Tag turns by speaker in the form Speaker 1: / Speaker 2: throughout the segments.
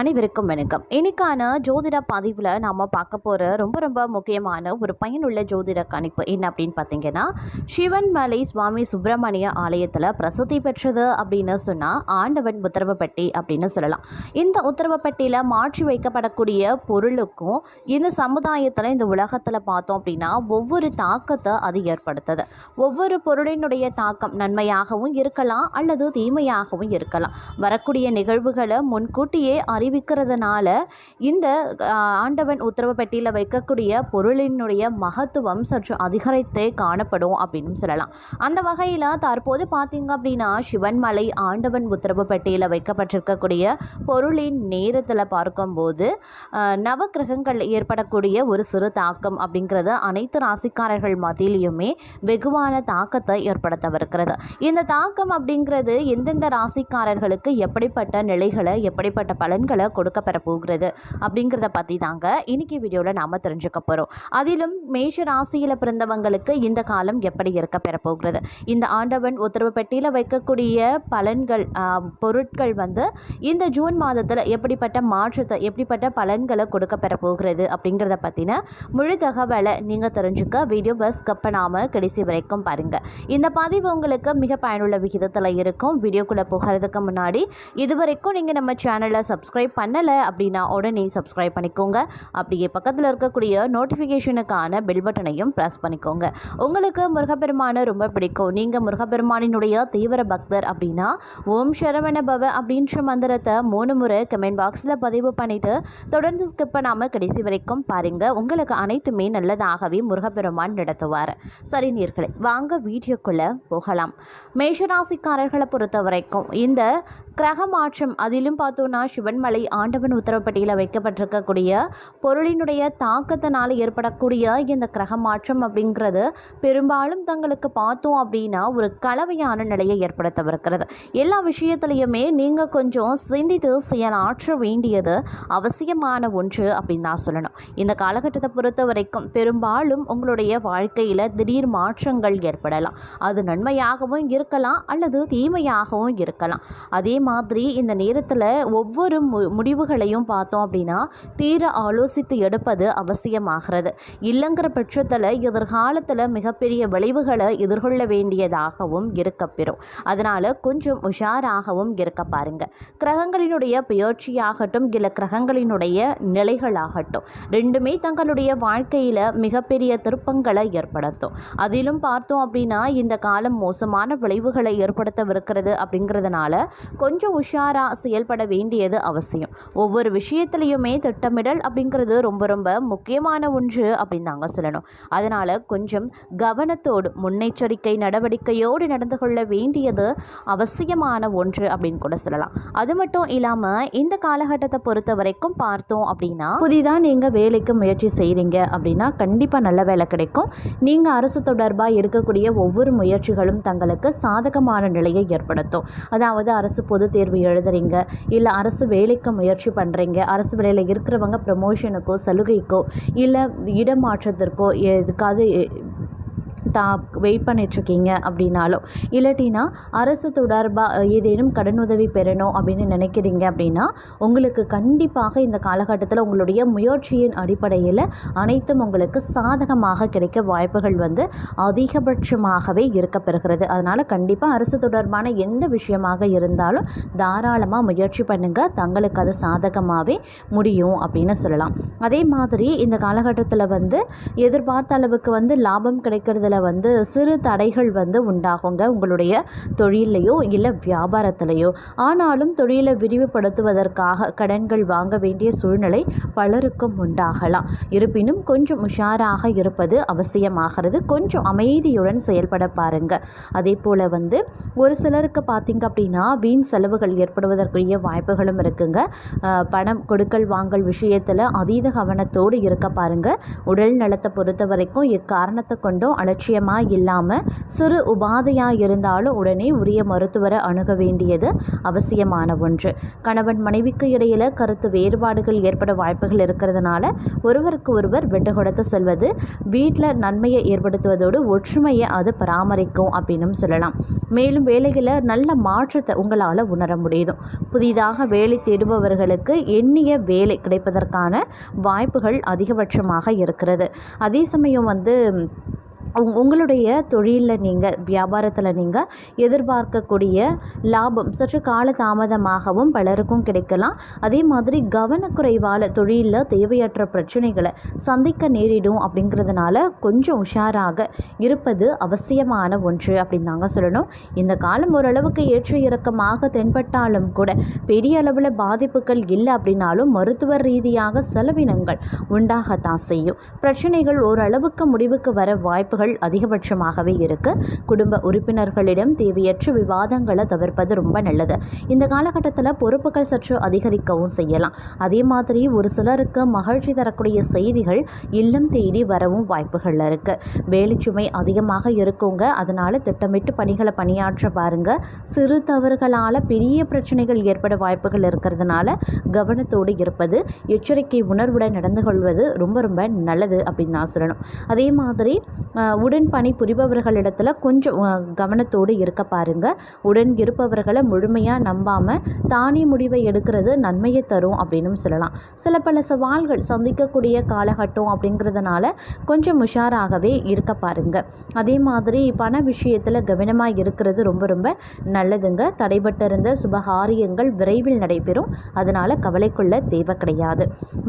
Speaker 1: அனைவருக்கும் வணக்கம். இன்னைக்கான ஜோதிட பதிவில் நாம் பார்க்க போகிற ரொம்ப ரொம்ப முக்கியமான ஒரு பயனுள்ள ஜோதிட கணிப்பு என்ன அப்படின்னு பார்த்தீங்கன்னா சிவன்மலை சுவாமி சுப்பிரமணிய ஆலயத்தில் பிரசித்தி பெற்றது அப்படின்னு சொன்னால் ஆண்டவன் உத்தரவுப்பட்டி அப்படின்னு சொல்லலாம். இந்த உத்தரவுப்பட்டியில் மாற்றி வைக்கப்படக்கூடிய பொருளுக்கும் இந்த சமுதாயத்தில் இந்த உலகத்தில் பார்த்தோம் அப்படின்னா ஒவ்வொரு தாக்கத்தை அது ஏற்படுத்துது. ஒவ்வொரு பொருளினுடைய தாக்கம் நன்மையாகவும் இருக்கலாம் அல்லது தீமையாகவும் இருக்கலாம். வரக்கூடிய நிகழ்வுகளை முன்கூட்டியே அறிவிக்கிறதுனால இந்த ஆண்டவன் உத்தரவு பெட்டியில் வைக்கக்கூடிய பொருளினுடைய மகத்துவம் சற்று அதிகரித்தே காணப்படும் அப்படின்னு சொல்லலாம். அந்த வகையில் தற்போது பார்த்தீங்க அப்படின்னா சிவன்மலை ஆண்டவன் உத்தரவு பெட்டியில் வைக்கப்பட்டிருக்கக்கூடிய பொருளின் நேரத்தில் பார்க்கும்போது ஆஹ், நவக்கிரகங்கள் ஏற்படக்கூடிய ஒரு சிறு தாக்கம் அப்படிங்கிறது அனைத்து ராசிக்காரர்கள் மத்தியிலையுமே வெகுவான தாக்கத்தை ஏற்படுத்தவிருக்கிறது. இந்த தாக்கம் அப்படிங்கிறது எந்தெந்த ராசிக்காரர்களுக்கு எப்படிப்பட்ட நிலைகளை எப்படிப்பட்ட பலன்கள் பலன்களை கொடுக்கப்பெற போகிறது அப்படிங்கிறத பற்றி தாங்க இன்னைக்கு வீடியோவில் நாம் தெரிஞ்சுக்க போகிறோம் அதிலும் மேஷ ராசியில் பிறந்தவங்களுக்கு இந்த காலம் எப்படி இருக்க பெற போகிறது? இந்த ஆண்டவன் உத்தரவு பெட்டியில் வைக்கக்கூடிய பலன்கள் பொருட்கள் வந்து இந்த ஜூன் மாதத்தில் எப்படிப்பட்ட மாற்றத்தை எப்படிப்பட்ட பலன்களை கொடுக்க பெற போகிறது அப்படிங்கிறத பற்றின முழு தகவலை நீங்கள் தெரிஞ்சுக்க வீடியோவை ஸ்கிப் பண்ணாமல் கடைசி வரைக்கும் பாருங்கள் இந்த பதிவு உங்களுக்கு மிக பயனுள்ள விகிதத்தில் இருக்கும். வீடியோக்குள்ளே போகிறதுக்கு முன்னாடி இதுவரைக்கும் நீங்கள் நம்ம சேனலை சப்ஸ்கிரைப் பண்ணலை அப்படின்னா உடனே சப்ஸ்கிரைப் பண்ணிக்கோங்க. அப்படியே பக்கத்தில் இருக்கக்கூடிய நோட்டிஃபிகேஷனுக்கான பெல் பட்டனையும் ப்ரெஸ் பண்ணிக்கோங்க. உங்களுக்கு முருகப்பெருமானை ரொம்ப பிடிக்கும். நீங்கள் முருகப்பெருமானினுடைய தீவிர பக்தர் அப்படின்னா ஓம் சரவண பவ அப்படின்ற மந்திரத்தை மூணு முறை கமெண்ட் பாக்ஸில் பதிவு பண்ணிவிட்டு தொடர்ந்து ஸ்கிப் பண்ணாமல் கடைசி வரைக்கும் பாருங்கள் உங்களுக்கு அனைத்துமே நல்லதாகவே முருகப்பெருமான் நடத்துவார். சரி நீர்களை வாங்க வீடியோக்குள்ளே போகலாம். மேஷராசிக்காரர்களை பொறுத்த வரைக்கும் இந்த கிரக மாற்றம் அதிலும் பார்த்தோன்னா சிவன்மலை ஆண்டவன் உத்தரவுப்பட்டியில் வைக்கப்பட்டிருக்கக்கூடிய பொருளினுடைய தாக்கத்தினால் ஏற்படக்கூடிய இந்த கிரக மாற்றம் அப்படிங்கிறது பெரும்பாலும் தங்களுக்கு பார்த்தோம் அப்படின்னா ஒரு கலவையான நிலையை ஏற்படுத்தவிருக்கிறது. எல்லா விஷயத்துலையுமே நீங்கள் கொஞ்சம் சிந்தித்து செயலாற்ற வேண்டியது அவசியமான ஒன்று அப்படின்னு தான் சொல்லணும். இந்த காலகட்டத்தை பொறுத்த வரைக்கும் பெரும்பாலும் உங்களுடைய வாழ்க்கையில் திடீர் மாற்றங்கள் ஏற்படலாம். அது நன்மையாகவும் இருக்கலாம் அல்லது தீமையாகவும் இருக்கலாம். அதே மாதிரி இந்த நேரத்தில் ஒவ்வொரு மு முடிவுகளையும் பார்த்தோம் அப்படின்னா தீர ஆலோசித்து எடுப்பது அவசியமாகிறது. இல்லைங்கிற பட்சத்தில் எதிர்காலத்தில் மிகப்பெரிய விளைவுகளை எதிர்கொள்ள வேண்டியதாகவும் இருக்கப்பெறும் அதனால் கொஞ்சம் உஷாராகவும் இருக்க பாருங்க. கிரகங்களினுடைய பெயர்ச்சியாகட்டும் இல்லை கிரகங்களினுடைய நிலைகளாகட்டும் ரெண்டுமே தங்களுடைய வாழ்க்கையில் மிகப்பெரிய திருப்பங்களை ஏற்படுத்தும். அதிலும் பார்த்தோம் அப்படின்னா இந்த காலம் மோசமான விளைவுகளை ஏற்படுத்தவிருக்கிறது அப்படிங்கிறதுனால கொஞ்சம் உஷாரா செயல்பட வேண்டியது அவசியம். ஒவ்வொரு விஷயத்துலையுமே திட்டமிடல் அப்படிங்கிறது ரொம்ப ரொம்ப முக்கியமான ஒன்று அப்படின்னு தாங்க சொல்லணும். அதனால் கொஞ்சம் கவனத்தோடு முன்னெச்சரிக்கை நடவடிக்கையோடு நடந்து கொள்ள வேண்டியது அவசியமான ஒன்று அப்படின்னு கூட சொல்லலாம். அது மட்டும் இல்லாமல் இந்த காலகட்டத்தை பொறுத்த வரைக்கும் பார்த்தோம் அப்படின்னா புதிதாக நீங்கள் வேலைக்கு முயற்சி செய்கிறீங்க அப்படின்னா கண்டிப்பாக நல்ல வேலை கிடைக்கும். நீங்கள் அரசு தொடர்பாக எடுக்கக்கூடிய ஒவ்வொரு முயற்சிகளும் தங்களுக்கு சாதகமான நிலையை ஏற்படுத்தும். அதாவது அரசு பொது தேர்வு எழுதுறீங்க இல்லை அரசு வேலைக்கு முயற்சி பண்ணுறீங்க அரசு வேலையில் இருக்கிறவங்க ப்ரமோஷனுக்கோ சலுகைக்கோ இல்லை இடமாற்றத்திற்கோ எதுக்காவது தா வெயிட் பண்ணிகிட்ருக்கீங்க அப்படின்னாலும் இல்லாட்டினா அரசு தொடர்பாக ஏதேனும் கடனுதவி பெறணும் அப்படின்னு நினைக்கிறீங்க அப்படின்னா உங்களுக்கு கண்டிப்பாக இந்த காலகட்டத்தில் உங்களுடைய முயற்சியின் அடிப்படையில் அனைத்தும் உங்களுக்கு சாதகமாக கிடைக்க வாய்ப்புகள் வந்து அதிகபட்சமாகவே இருக்கப்பெறுகிறது. அதனால் கண்டிப்பாக அரசு தொடர்பான எந்த விஷயமாக இருந்தாலும் தாராளமாக முயற்சி பண்ணுங்கள் தங்களுக்கு அது சாதகமாகவே முடியும் அப்படின்னு சொல்லலாம். அதே மாதிரி இந்த காலகட்டத்தில் வந்து எதிர்பார்த்த அளவுக்கு வந்து லாபம் கிடைக்கிறதுல வந்து சிறு தடைகள் வந்து உண்டாகுங்க உங்களுடைய தொழிலையோ இல்லை வியாபாரத்திலையோ. ஆனாலும் தொழிலை விரிவுபடுத்துவதற்காக கடன்கள் வாங்க வேண்டிய சூழ்நிலை பலருக்கும் உண்டாகலாம். இருப்பினும் கொஞ்சம் உஷாராக இருப்பது அவசியமாகிறது. கொஞ்சம் அமைதியுடன் செயல்பட பாருங்க. அதே போல் வந்து ஒரு சிலருக்கு பார்த்தீங்க அப்படின்னா வீண் செலவுகள் ஏற்படுவதற்குரிய வாய்ப்புகளும் இருக்குங்க. பணம் கொடுக்கல் வாங்கல் விஷயத்தில் அதீத கவனத்தோடு இருக்க பாருங்க. உடல் நலத்தை பொறுத்த வரைக்கும் எக்காரணத்தை கொண்டும் அலட்சியம் விஷயமாக இல்லாமல் சிறு உபாதையாக இருந்தாலும் உடனே உரிய மருத்துவரை அணுக வேண்டியது அவசியமான ஒன்று. கணவன் மனைவிக்கு இடையில் கருத்து வேறுபாடுகள் ஏற்பட வாய்ப்புகள் இருக்கிறதுனால ஒருவருக்கு ஒருவர் விட்டு கொடுத்து செல்வது வீட்டில் நன்மையை ஏற்படுத்துவதோடு ஒற்றுமையை அது பராமரிக்கும் அப்படின்னும் சொல்லலாம். மேலும் வேலையில் நல்ல மாற்றத்தை உங்களால் உணர முடியுது. புதிதாக வேலை தேடுபவர்களுக்கு எண்ணிய வேலை கிடைப்பதற்கான வாய்ப்புகள் அதிகபட்சமாக இருக்கிறது. அதே சமயம் வந்து உங்களுடைய தொழிலில் நீங்கள் வியாபாரத்தில் நீங்கள் எதிர்பார்க்கக்கூடிய லாபம் சற்று கால தாமதமாகவும் பலருக்கும் கிடைக்கலாம். அதே மாதிரி கவனக்குறைவால் தொழிலில் தேவையற்ற பிரச்சனைகளை சந்திக்க நேரிடும் அப்படிங்கிறதுனால கொஞ்சம் உஷாராக இருப்பது அவசியமான ஒன்று அப்படின்னு தாங்க சொல்லணும். இந்த காலம் ஓரளவுக்கு ஏற்ற இறக்கமாக தென்பட்டாலும் கூட பெரிய அளவில் பாதிப்புகள் இல்லை அப்படின்னாலும் மருத்துவ ரீதியாக செலவினங்கள் உண்டாகத்தான் செய்யும். பிரச்சனைகள் ஓரளவுக்கு முடிவுக்கு வர வாய்ப்பு இழப்புகள் அதிகபட்சமாகவே இருக்குது குடும்ப உறுப்பினர்களிடம் தேவையற்ற விவாதங்களை தவிர்ப்பது ரொம்ப நல்லது. இந்த காலகட்டத்தில் பொறுப்புகள் சற்று அதிகரிக்கவும் செய்யலாம். அதே மாதிரி ஒரு சிலருக்கு மகிழ்ச்சி தரக்கூடிய செய்திகள் இல்லம் தேடி வரவும் வாய்ப்புகள் இருக்குது வேலைச்சுமை அதிகமாக இருக்குங்க. அதனால் திட்டமிட்டு பணிகளை பணியாற்ற பாருங்க. சிறு தவறுகளால் பெரிய பிரச்சனைகள் ஏற்பட வாய்ப்புகள் இருக்கிறதுனால கவனத்தோடு இருப்பது எச்சரிக்கை உணர்வுடன் நடந்து கொள்வது ரொம்ப ரொம்ப நல்லது அப்படின்னு நான் சொல்லணும். அதே மாதிரி உடன் பணி புரிபவர்களிடத்தில் கொஞ்சம் கவனத்தோடு இருக்க பாருங்கள் உடன் இருப்பவர்களை முழுமையாக நம்பாமல் தானே முடிவை எடுக்கிறது நன்மையை தரும் அப்படின்னும் சொல்லலாம். சில பல சவால்கள் சந்திக்கக்கூடிய காலகட்டம் அப்படிங்கிறதுனால கொஞ்சம் உஷாராகவே இருக்க பாருங்க. அதே மாதிரி பண விஷயத்தில் கவனமாக இருக்கிறது ரொம்ப ரொம்ப நல்லதுங்க. தடைபட்டிருந்த சுபகாரியங்கள் விரைவில் நடைபெறும். அதனால் கவலைக்குள்ள தேவை கிடையாது.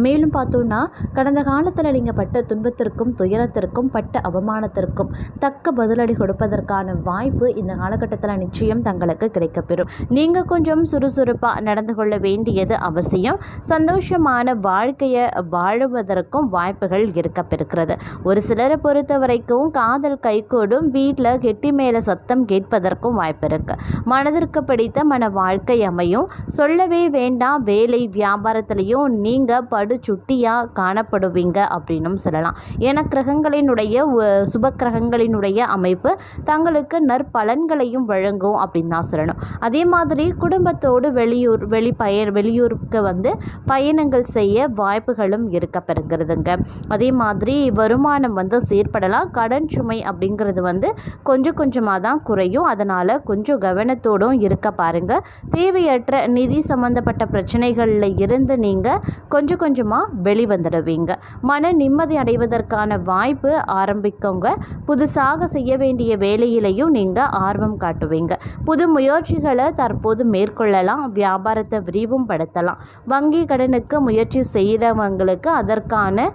Speaker 1: மேலும் பார்த்தோன்னா கடந்த காலத்தில் நீங்கள் பட்ட துன்பத்திற்கும் துயரத்திற்கும் பட்ட அவமானத்திற்கும் தக்க பதிலடி கொடுப்பதற்கான வாய்ப்பு இந்த காலகட்டத்தில் நிச்சயம் தங்களுக்கு கிடைக்கப்பெறும். நீங்கள் கொஞ்சம் சுறுசுறுப்பாக நடந்து கொள்ள வேண்டியது அவசியம். சந்தோஷமான வாழ்க்கையை வாழுவதற்கும் வாய்ப்புகள் இருக்கப்பெறுகிறது. ஒரு சிலரை பொறுத்த வரைக்கும் காதல் கைகூடும் வீட்டில் கெட்டி மேலே சத்தம் கேட்பதற்கும் வாய்ப்பு இருக்கு. மனதிற்கு பிடித்த மன வாழ்க்கை அமையும். சொல்லவே வேண்டாம் வேலை வியாபாரத்திலையும் நீங்கள் படு சுட்டியாக காணப்படுவீங்க அப்படின்னும் சொல்லலாம். ஏன்னா கிரகங்களினுடைய சுப கிரகங்களினுடைய அமைப்பு தங்களுக்கு நற்பலன்களையும் வழங்கும் அப்படின்னு தான் சொல்லணும். அதே மாதிரி குடும்பத்தோடு வெளியூர் வெளி பய வெளியூருக்கு வந்து பயணங்கள் செய்ய வாய்ப்புகளும் இருக்க பெறுங்கிறதுங்க அதே மாதிரி வருமானம் வந்து செயற்படலாம் கடன் சுமை அப்படிங்கிறது வந்து கொஞ்சம் கொஞ்சமாக தான் குறையும். அதனால் கொஞ்சம் கவனத்தோடும் இருக்க பாருங்க. தேவையற்ற நிதி சம்பந்தப்பட்ட பிரச்சனைகளில் இருந்து நீங்கள் கொஞ்சம் கொஞ்சமாக வெளிவந்துடுவீங்க. மன நிம்மதி அடைவதற்கான வாய்ப்பு ஆரம்பிக்கோங்க. புதுசாக செய்ய வேண்டிய வேலையிலையும் நீங்கள் ஆர்வம் காட்டுவீங்க. புது முயற்சிகளை தற்போது மேற்கொள்ளலாம். வியாபாரத்தை விரிவும் படுத்தலாம். வங்கி கடனுக்கு முயற்சி செய்கிறவங்களுக்கு அதற்கான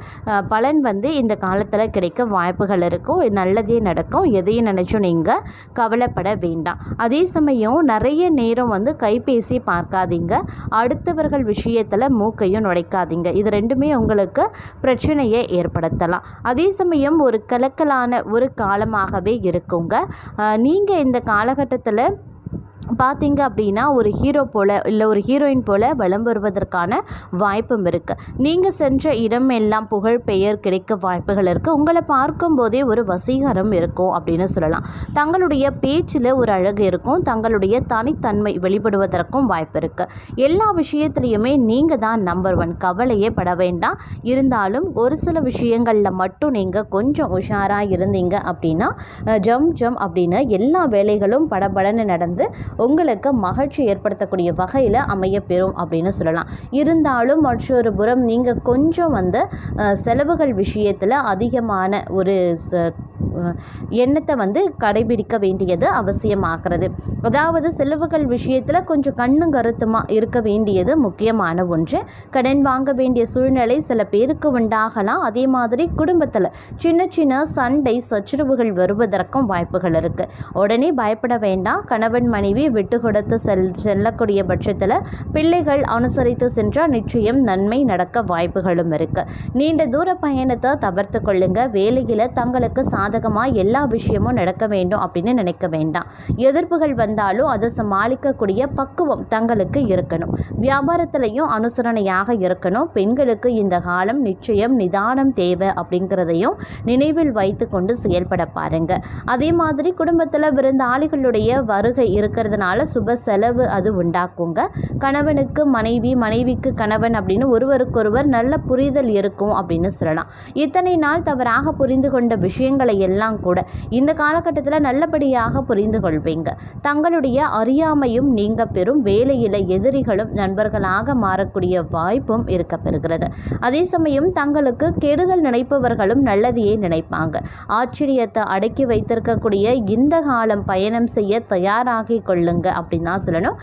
Speaker 1: பலன் வந்து இந்த காலத்தில் கிடைக்க வாய்ப்புகள் இருக்கும். நல்லதே நடக்கும். எதையும் நினச்சும் நீங்கள் கவலைப்பட வேண்டாம். அதே சமயம் நிறைய நேரம் வந்து கைபேசி பார்க்காதீங்க. அடுத்தவர்கள் விஷயத்தில் மூக்கையும் நுழைக்காதீங்க. இது ரெண்டுமே உங்களுக்கு பிரச்சனையை ஏற்படுத்தலாம். அதே சமயம் ஒரு கலக்கலான ஒரு காலமாகவே இருக்குங்க. நீங்கள் இந்த காலகட்டத்தில் பார்த்தீங்க அப்படின்னா ஒரு ஹீரோ போல் இல்லை ஒரு ஹீரோயின் போல் வலம் வருவதற்கான வாய்ப்பும் இருக்குது நீங்கள் சென்ற இடம் எல்லாம் புகழ் பெயர் கிடைக்க வாய்ப்புகள் இருக்குது உங்களை பார்க்கும்போதே ஒரு வசீகரம் இருக்கும் அப்படின்னு சொல்லலாம். தங்களுடைய பேச்சில் ஒரு அழகு இருக்கும். தங்களுடைய தனித்தன்மை வெளிப்படுவதற்கும் வாய்ப்பு இருக்குது எல்லா விஷயத்துலையுமே நீங்கள் தான் நம்பர் ஒன் கவலையே பட வேண்டாம். இருந்தாலும் ஒரு சில விஷயங்களில் மட்டும் நீங்கள் கொஞ்சம் உஷாராக இருந்தீங்க அப்படின்னா ஜம் ஜம் அப்படின்னு எல்லா வேலைகளும் படபடன்னு நடந்து உங்களுக்கு மகிழ்ச்சி ஏற்படுத்தக்கூடிய வகையில் அமையப்பெறும் அப்படின்னு சொல்லலாம். இருந்தாலும் மற்றொரு புறம் நீங்கள் கொஞ்சம் வந்து செலவுகள் விஷயத்தில் அதிகமான ஒரு ச- எண்ணத்தை வந்து கடைபிடிக்க வேண்டியது அவசியமாகிறது. அதாவது செலவுகள் விஷயத்தில் கொஞ்சம் கண்ணும் கருத்துமா இருக்க வேண்டியது முக்கியமான ஒன்று. கடன் வாங்க வேண்டிய சூழ்நிலை சில பேருக்கு உண்டாகலாம். அதே மாதிரி குடும்பத்தில் சின்ன சின்ன சண்டை சச்சரவுகள் வருவதற்கும் வாய்ப்புகள் இருக்குது உடனே பயப்பட வேண்டாம். கணவன் மனைவி விட்டு கொடுத்து செல் செல்லக்கூடிய பட்சத்தில் பிள்ளைகள் அனுசரித்து சென்றால் நிச்சயம் நன்மை நடக்க வாய்ப்புகளும் இருக்குது நீண்ட தூர பயணத்தை தவிர்த்து கொள்ளுங்க. வேலையில் தங்களுக்கு சாதகமாக எல்லா விஷயமும் நடக்க வேண்டும் அப்படின்னு நினைக்க வேண்டாம். எதிர்ப்புகள் வந்தாலும் அதை சமாளிக்கக்கூடிய பக்குவம் தங்களுக்கு இருக்கணும். வியாபாரத்திலையும் அனுசரணையாக இருக்கணும். பெண்களுக்கு இந்த காலம் நிச்சயம் நிதானம் தேவை அப்படிங்கிறதையும் நினைவில் வைத்து கொண்டு செயல்பட பாருங்க. அதே மாதிரி குடும்பத்தில் விருந்தாளிகளுடைய வருகை இருக்கிறதுனால சுப செலவு அது உண்டாக்குங்க. கணவனுக்கு மனைவி மனைவிக்கு கணவன் அப்படின்னு ஒருவருக்கொருவர் நல்ல புரிதல் இருக்கும் அப்படின்னு சொல்லலாம். இத்தனை நாள் தவறாக புரிந்து கொண்ட விஷயங்களை எல்லாம் கூட இந்த காலகட்டத்தில் நல்லபடியாக புரிந்து கொள்வீங்க. தங்களுடைய அறியாமையும் நீங்க பெறும் வேலையில் எதிரிகளும் நண்பர்களாக மாறக்கூடிய வாய்ப்பும் இருக்க பெறுகிறது. அதே சமயம் தங்களுக்கு கெடுதல் நினைப்பவர்களும் நல்லதையே நினைப்பாங்க. ஆச்சரியத்தை அடக்கி வைத்திருக்கக்கூடிய இந்த காலம் பயணம் செய்ய தயாராகி கொள்ளுங்க அப்படின்னு தான் சொல்லணும்.